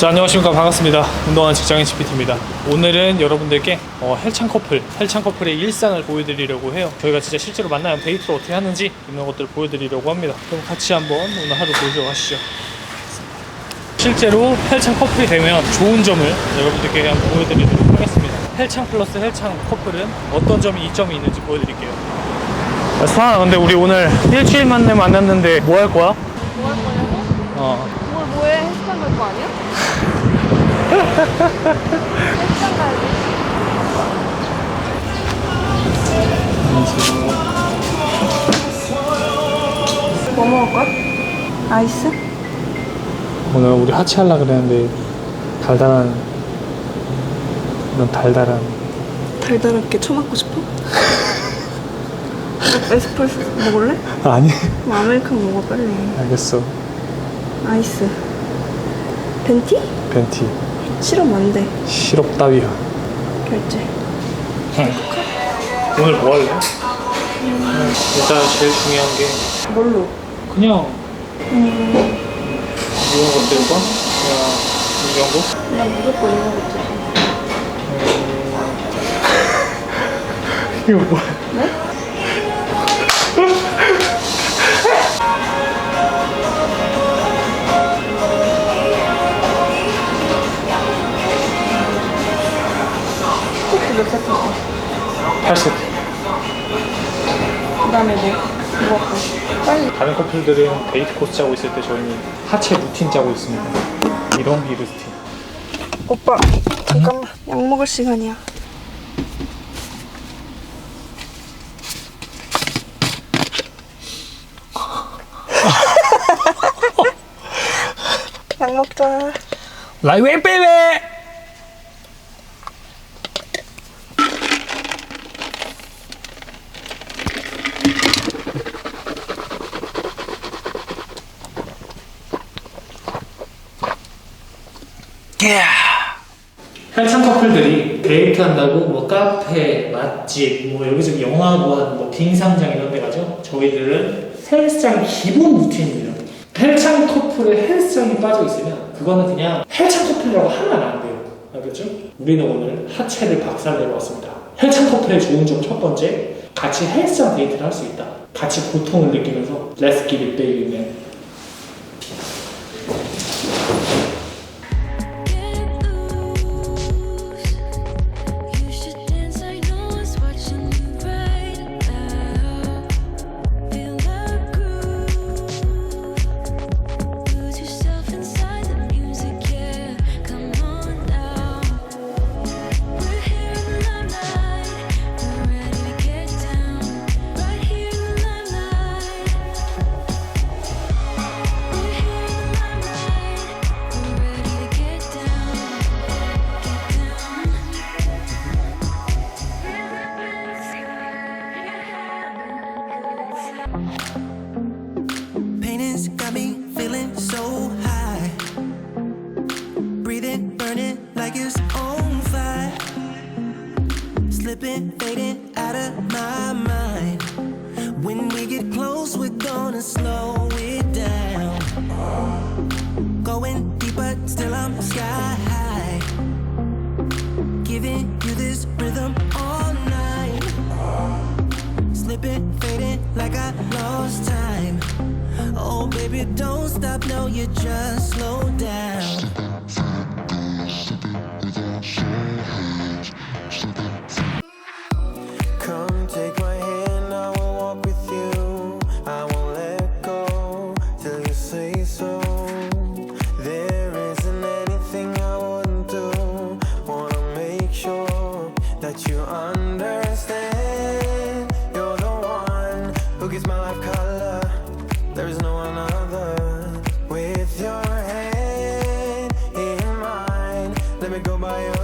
자 안녕하십니까 반갑습니다 운동하는 직장인 GPT입니다 오늘은 여러분들께 어, 헬창 커플 헬창 커플의 일상을 보여드리려고 해요 저희가 진짜 실제로 만나면 데이트를 어떻게 하는지 이런 것들을 보여드리려고 합니다 그럼 같이 한번 오늘 하루 보시러 가시죠 실제로 헬창 커플이 되면 좋은 점을 여러분들께 한번 보여드리도록 하겠습니다 헬창 플러스 헬창 커플은 어떤 점이 이점이 있는지 보여드릴게요 아, 수아나 근데 우리 오늘 일주일 만에 만났는데 뭐 할 거야? 뭐 할 거냐고? 어 뭘 뭐해? 헬스장 갈거 아니야? 뭐 먹을까? 아이스? 오늘 우리 하체 하려 그랬는데 달달한 이런 달달한 달달하게 처맞고 싶어? 에스프레소 먹을래? 아니 그럼 아메리카노 먹어 빨리. 알겠어 아이스. 벤티? 벤티 시럽 안 돼. 시럽 따위야 결제. 오늘 뭐 할래? 일단 제일 중요한 게 뭘로? 그냥 음, 이런 거 뜰까? 그냥 이 정도? 난 무조건 이거겠지. 이거 뭐야? 네? 8세트 그 다음에 뭐? 뭐 할까? 빨리. 다른 커플들은 데이트 코스 짜고 있을 때 저희는 하체 루틴 짜고 있습니다 이런 이 루틴 오빠, 잠깐만. 약 먹을 시간이야. 약 먹자. 라이웨이 베 이베 한참 커플들이 데이트 한다고 뭐 카페, 맛집, 뭐 여기저기 영화관, 뭐 빙상장 이런 데 가죠. 저희들은 헬스장 기본 루틴입니다. 헬창 커플에 헬스장이 빠져 있으면 그거는 그냥 헬창 커플이라고 하면 안 돼요. 알겠죠? 우리는 오늘 하체를 박살내러 왔습니다. 헬창 커플의 좋은 점 첫 번째, 같이 헬스장 데이트를 할 수 있다. 같이 고통을 느끼면서 Let's give it baby man. When we get close, we're gonna slow it down. Going deeper, still I'm sky high. Giving you this rhythm all night. Slipping, fading like I lost time. Oh, baby, don't stop, no, you just slow down.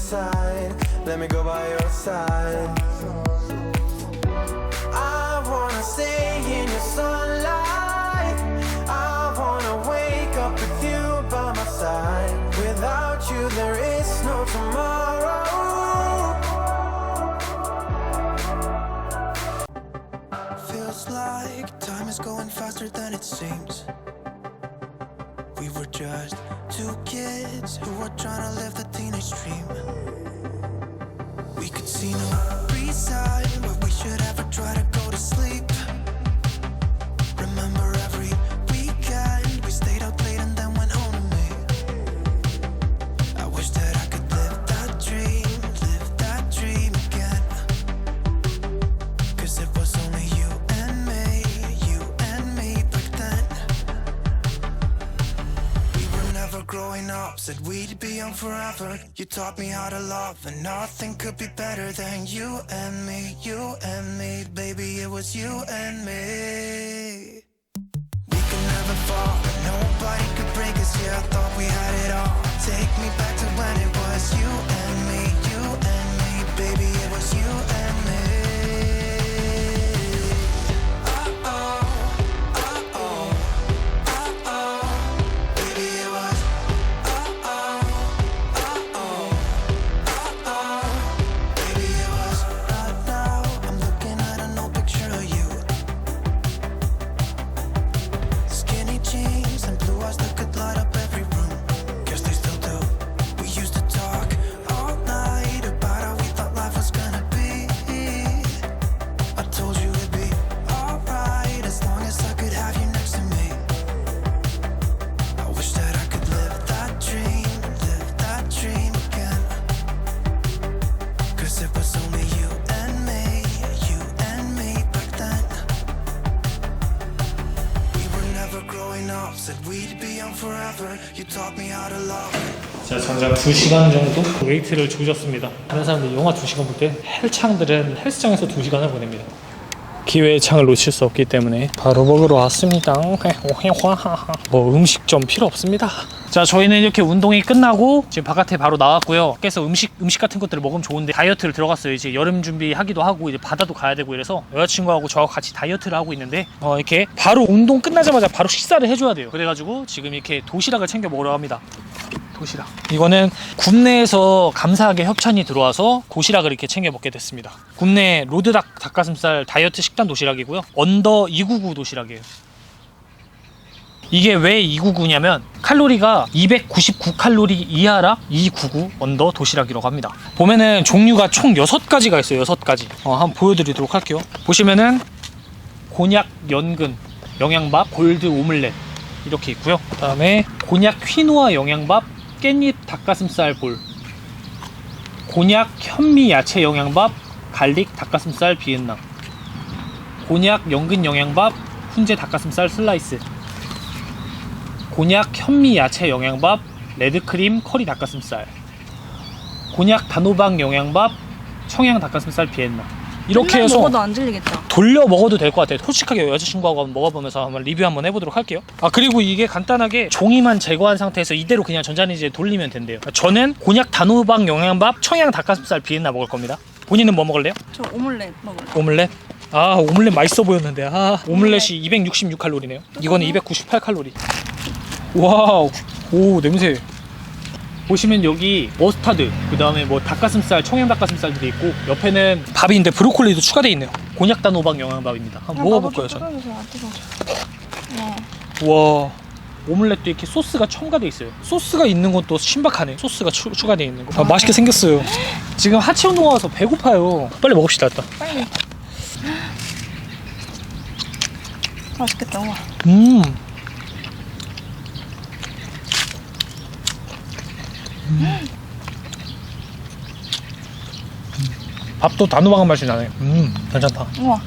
Side. Let me go by your side. I wanna stay in your sunlight. I wanna wake up with you by my side. Without you, there is no tomorrow. Feels like time is going faster than it seems. We were just two kids who were trying to live the teenage dream. We could see no reason why we should ever try to go to sleep. Young forever. You taught me how to love, and nothing could be better than you and me, you and me. Baby, it was you and me. 자, 장장 2시간 정도 웨이트를 조졌습니다. 다른 사람들 영화 2시간 볼 때 헬창들은 헬스장에서 2시간을 보냅니다. 기회의 창을 놓칠 수 없기 때문에 바로 먹으러 왔습니다. 뭐 음식점 필요 없습니다. 자, 저희는 이렇게 운동이 끝나고 지금 바깥에 바로 나왔고요. 그래서 음식 음식 같은 것들을 먹으면 좋은데 다이어트를 들어갔어요. 이제 여름 준비하기도 하고 이제 바다도 가야 되고 이래서 여자친구하고 저하고 같이 다이어트를 하고 있는데 어, 이렇게 바로 운동 끝나자마자 바로 식사를 해줘야 돼요. 그래가지고 지금 이렇게 도시락을 챙겨 먹으러 갑니다. 도시락. 이거는 국내에서 감사하게 협찬이 들어와서 도시락을 이렇게 챙겨 먹게 됐습니다. 국내 로드닭 닭가슴살 다이어트 식단 도시락이고요. 언더 299 도시락이에요. 이게 왜 299냐면 칼로리가 299 칼로리 이하라 299 언더 도시락이라고 합니다. 보면은 종류가 총 6가지가 있어요. 6가지. 어, 한번 보여드리도록 할게요. 보시면은 곤약 연근 영양밥 골드 오믈렛 이렇게 있고요. 그다음에 곤약 퀴노아 영양밥 깻잎 닭가슴살 볼. 곤약 현미 야채 영양밥 갈릭 닭가슴살 비엔나. 곤약 연근 영양밥 훈제 닭가슴살 슬라이스. 곤약 현미 야채 영양밥 레드크림 커리 닭가슴살. 곤약 단호박 영양밥 청양 닭가슴살 비엔나 이렇게 해서 먹어도 안 질리겠다. 돌려 먹어도 될 것 같아요. 솔직하게 여자친구하고 한번 먹어보면서 한번 리뷰 한번 해보도록 할게요. 아 그리고 이게 간단하게 종이만 제거한 상태에서 이대로 그냥 전자레인지에 돌리면 된대요. 저는 곤약 단호박 영양밥 청양 닭가슴살 비엔나 먹을 겁니다. 본인은 뭐 먹을래요? 저 오믈렛 먹을래. 오믈렛? 아 오믈렛 맛있어 보였는데 아 오믈렛이 266칼로리네요. 이거는 298칼로리. 와우 오 냄새. 보시면 여기 머스타드 그 다음에 뭐 닭가슴살 청양 닭가슴살도 있고 옆에는 있는데 브로콜리도 추가되어 있네요. 곤약 단 호박 영양밥입니다. 한번 먹어볼까요 저는? 네. 와 오믈렛도 이렇게 소스가 첨가돼 있어요. 소스가 있는 것도 신박하네. 소스가 추, 추가돼 있는 거. 아, 맛있게 생겼어요. 지금 하체 운동 와서 배고파요. 빨리 먹읍시다 일단. 빨리. 맛있겠다. 우와. 음. 밥도 단호박 맛이 나네. 음, 괜찮다. 우와.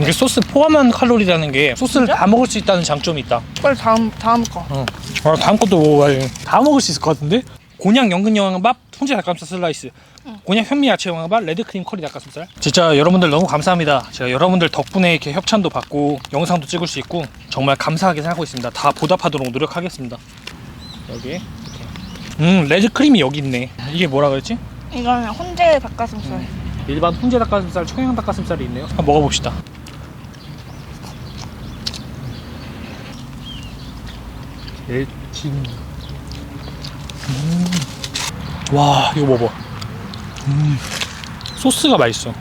이게 소스 포함한 칼로리라는 게 소스를 진짜? 다 먹을 수 있다는 장점이 있다. 빨리 다음 다음 거. 어. 아, 다음 것도 먹어봐야지. 다 먹을 수 있을 것 같은데? 곤약 연근 영양밥, 훈제 닭가슴살 슬라이스, 곤약 현미 야채 영양밥, 레드크림 커리 닭가슴살. 진짜 여러분들 너무 감사합니다. 제가 여러분들 덕분에 이렇게 협찬도 받고 영상도 찍을 수 있고 정말 감사하게 생각하고 있습니다. 다 보답하도록 노력하겠습니다. 여기 이렇게. 음, 레드크림이 여기 있네. 이게 뭐라 그랬지? 이거는 혼재 닭가슴살. 일반 훈제 닭가슴살, 청양 닭가슴살이 있네요. 한번 먹어봅시다. 일진. 음. 와, 이거 먹어. 음. 소스가 맛있어.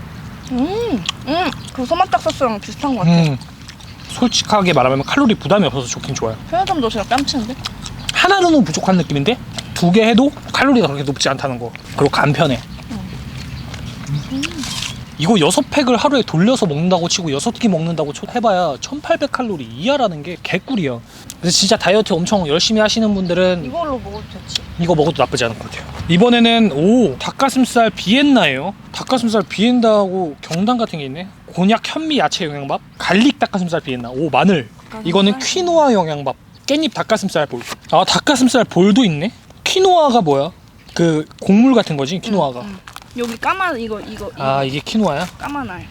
음, 음, 그 소맛닭 소스랑 비슷한 것 같아. 음. 솔직하게 말하면 칼로리 부담이 없어서 좋긴 좋아요. 편의점 도시락 뺨치는데? 하나로는 부족한 느낌인데 두 개 해도 칼로리가 그렇게 높지 않다는 거. 그리고 간편해. 이거 여섯 팩을 하루에 돌려서 먹는다고 치고 여섯 끼 먹는다고 쳐- 해봐야 1800칼로리 이하라는 게 개꿀이야. 그래서 진짜 다이어트 엄청 열심히 하시는 분들은 이걸로 먹어도 좋지. 이거 먹어도 나쁘지 않을 것 같아요. 이번에는 오 닭가슴살 비엔나예요. 닭가슴살 비엔나하고 경단 같은 게 있네. 곤약 현미 야채 영양밥, 갈릭 닭가슴살 비엔나. 오 마늘. 이거는 퀴노아 영양밥, 깻잎 닭가슴살 볼. 아 닭가슴살 볼도 있네. 퀴노아가 뭐야? 그 곡물 같은 거지 퀴노아가. 응. 여기 까만 이거 이거 아 이게 퀴노아야? 까만 알.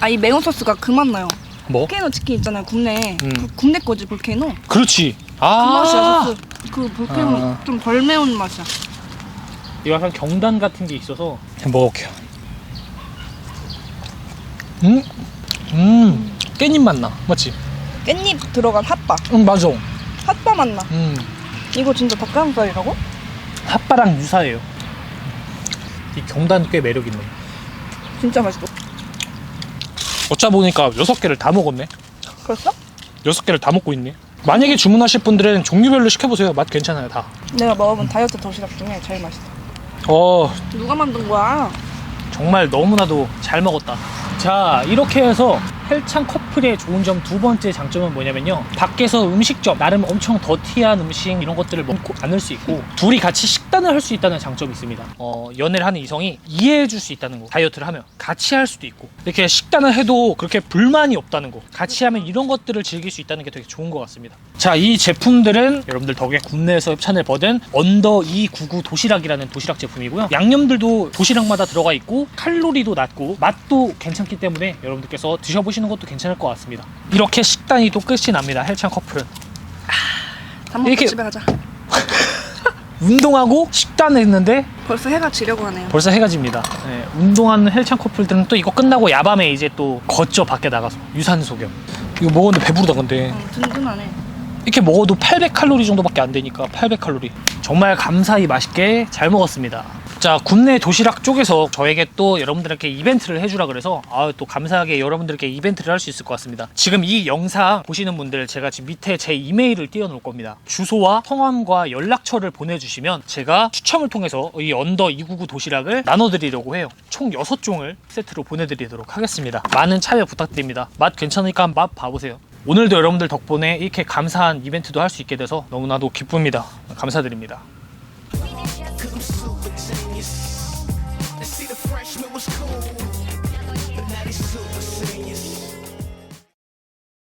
아 이 매운 소스가 그맛 나요. 뭐? 볼케이노 치킨 있잖아요 국내. 음. 그 국내 거지 볼케이노. 그렇지. 그 맛이야 아 소스. 그 볼케이노 아. 좀 덜 매운 맛이야. 이거 약간 경단 같은 게 있어서 한번 먹어볼게요. 음, 음, 깻잎 맛 나. 맞지? 깻잎 들어간 핫바. 응 맞아. 핫바 맛 나. 음. 이거 진짜 닭가슴살이라고? 핫바랑 유사해요. 이 경단 꽤 매력 있네. 진짜 맛있어. 어쩌 보니까 여섯 개를 다 먹었네. 그랬어? 여섯 개를 다 먹고 있네. 만약에 주문하실 분들은 종류별로 시켜보세요. 맛 괜찮아요 다. 내가 먹어본 다이어트 도시락 중에 제일 맛있어. 어 누가 만든 거야? 정말 너무나도 잘 먹었다. 자, 이렇게 해서 헬창 커플의 좋은 점 두 번째 장점은 뭐냐면요. 밖에서 음식점, 나름 엄청 더티한 음식 이런 것들을 먹고 않을 수 있고, 둘이 같이 식단을 할 수 있다는 장점이 있습니다. 어, 연애를 하는 이성이 이해해 줄 수 있다는 거. 다이어트를 하면. 같이 할 수도 있고, 이렇게 식단을 해도 그렇게 불만이 없다는 거. 같이 하면 이런 것들을 즐길 수 있다는 게 되게 좋은 것 같습니다. 자, 이 제품들은 여러분들 덕에 국내에서 협찬을 받은 언더 299 도시락이라는 도시락 제품이고요. 양념들도 도시락마다 들어가 있고 칼로리도 낮고 맛도 괜찮기 때문에 여러분들께서 드셔보시 는 것도 괜찮을 것 같습니다. 이렇게 식단이 또 끝이 납니다. 헬창 커플은 밥 먹고 이렇게- 집에 가자. 운동하고 식단을 했는데 벌써 해가 지려고 하네요. 벌써 해가 집니다. 네, 운동하는 헬창 커플들은 또 이거 끝나고 야밤에 이제 또 걷죠 밖에 나가서 유산소 겸. 이거 먹었는데 배부르다 근데 응, 든든하네. 이렇게 먹어도 800칼로리 정도밖에 안 되니까 800칼로리. 정말 감사히 맛있게 잘 먹었습니다. 자, 국내 도시락 쪽에서 저에게 또 여러분들께 이벤트를 해주라 그래서 아, 또 감사하게 여러분들께 이벤트를 할 수 있을 것 같습니다. 지금 이 영상 보시는 분들 제가 지금 밑에 제 이메일을 띄워놓을 겁니다. 주소와 성함과 연락처를 보내주시면 제가 추첨을 통해서 이 언더 299 도시락을 나눠드리려고 해요. 총 6종을 세트로 보내드리도록 하겠습니다. 많은 참여 부탁드립니다. 맛 괜찮으니까 맛 봐보세요. 오늘도 여러분들 덕분에 이렇게 감사한 이벤트도 할 수 있게 돼서 너무나도 기쁩니다. 감사드립니다.